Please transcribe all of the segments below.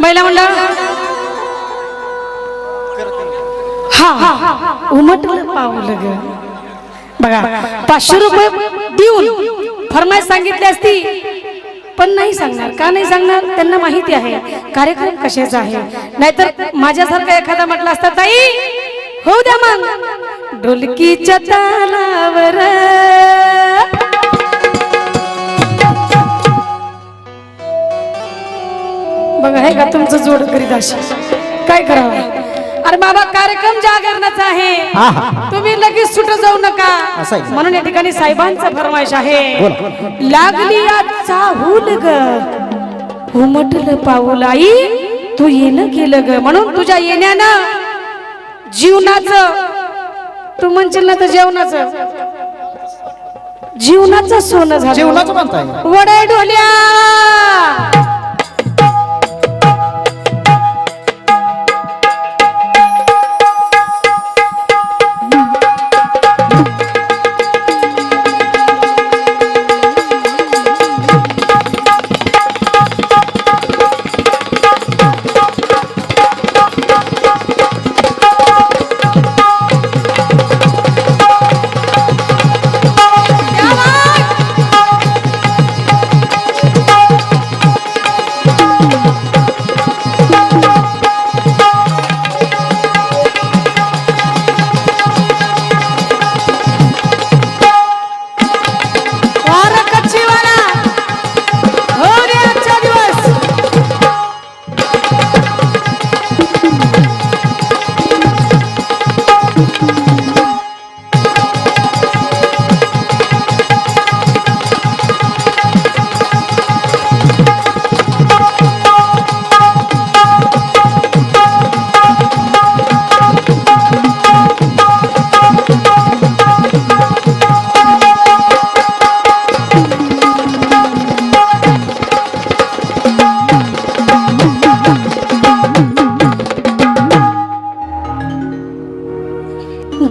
महिला मंडळ. हा हा उमटलं पावलं ग. बघा पाचशे रुपये देऊन फरमाईश सांगितली असती. पण नाही सांगणार. का नाही सांगणार? त्यांना माहिती आहे. कार्यक्रम कशाचा आहे? नाहीतर माझ्यासारखा एखादा म्हटलं असता ताई हो द्या मग. ढोलकीच्या तालावर. बघा हे का तुमचं जोड करीत अशी काय करावं? अरे बाबा कार्यक्रम जागरणाचा आहे. तुम्ही लगेच सुट जाऊ नका. म्हणून या ठिकाणी साहेबांचं फरमाईश आहे. लागली आज चाहूल ग. उमटलं पाऊल आई तू येणं केलं ग. म्हणून तुझ्या येण्यानं जीवनाचं तू म्हणशील ना तर जेवणाचं. जीवनाचं सोनं झालं. जेवणाचं म्हणताय. वडे ढोल्या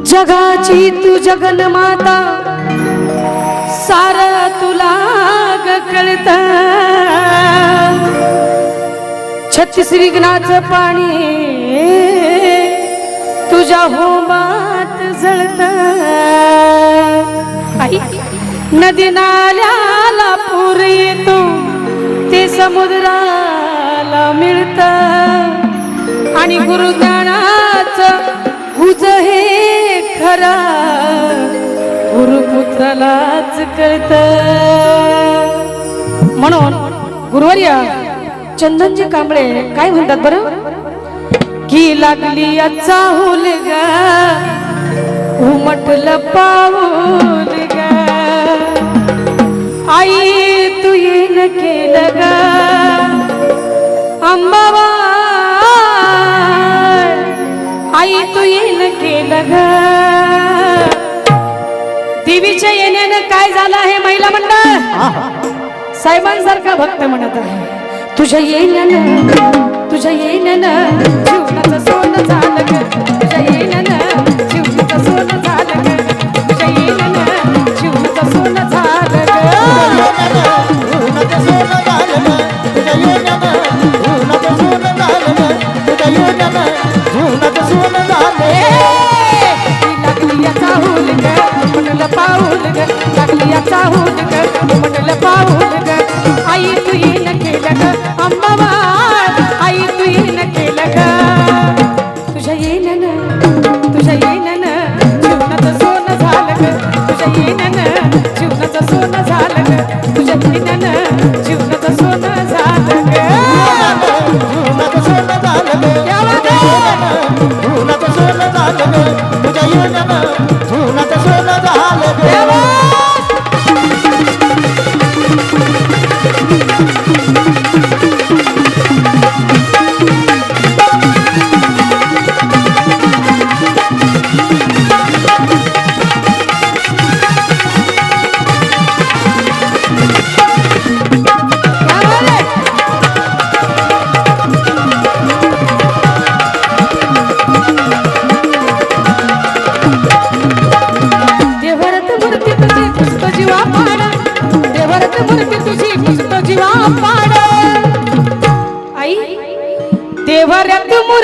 जगाची तू जगन्माता सार तुला कळत. छत्तीस विघ्नाचं पाणी तुझ्या होमात जळत. आई नदी नाल्याला पूर येतो ते समुद्राला मिळत. आणि गुरुज्ञानाच गुज हे खरा गुरुपुत्रालाच कळत. म्हणून गुरुवर्य चंदनजी कांबळे काय म्हणतात बरं? की लागली याचा हुल ग उमटलं पाऊल आई तू येन केलं ग. अंबाबा साहेबांसारखा भक्त म्हणत आहे. तुझ्या येण्यानं तुझ्या येण्यानं जीवनाचं सोनं झालं तुझ्या जीवनाचं सोनं झालं जीवनाचं सोनं झालं सोनं झालं लागली याचा हुल म्हटलं पाऊल ग लागली याचा हुल ग म्हटलं पाऊल ग. आई तू येणं केलं ग अंबाबा आई तू येणं केलं ग. तुझ्या येण्यानं तुझ्या येण्यानं जीवनाचं सोनं झालं ग. तुझ्या येण्यानं जीवनाचं सोनं झालं ग. तुझ्या येण्यानं जीवनाचं सोनं झालं ग. उन्हाचं सोनं झालं ग? उन्हाचं सोनं झालं ग, तुझ्या येण्यानं. उन्हाचं सोनं झालं देवा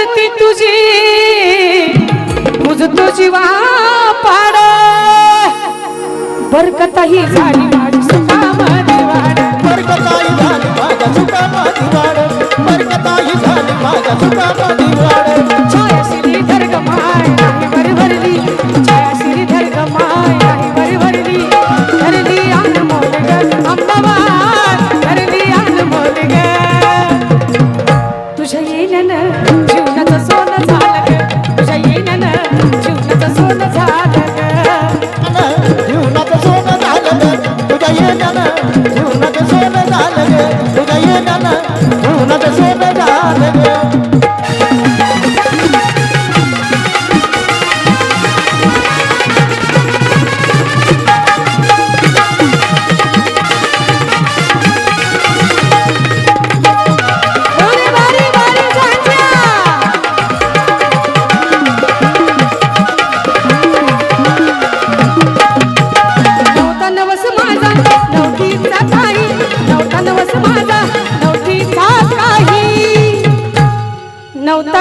मूर्ती तुझी. मुज तुझी वा पाड बरकताही झाली बरकताही झाली माझ्या सुखामध्ये वाढ. बरकताही झाली माझ्या सुखामध्ये वाढ.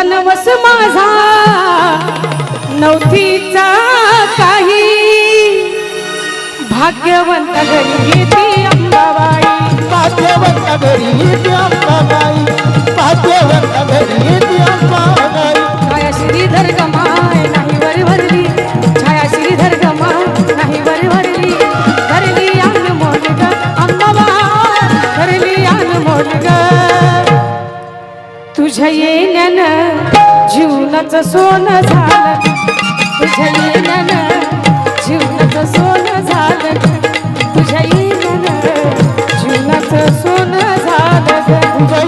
वनवस माझा नवतीचा काही भाग्यवंत घरी येते अंबाबाई. भाग्यवंत घरी येते अंबाबाई. भाग्यवंत घरी येते जीवनाचं सोन झालं. तुझ्या येण्यानं जीवनाचं सोनं झालं. तुझ्या येण्यानं जीवनाचं सोनं झालं. तुझ्या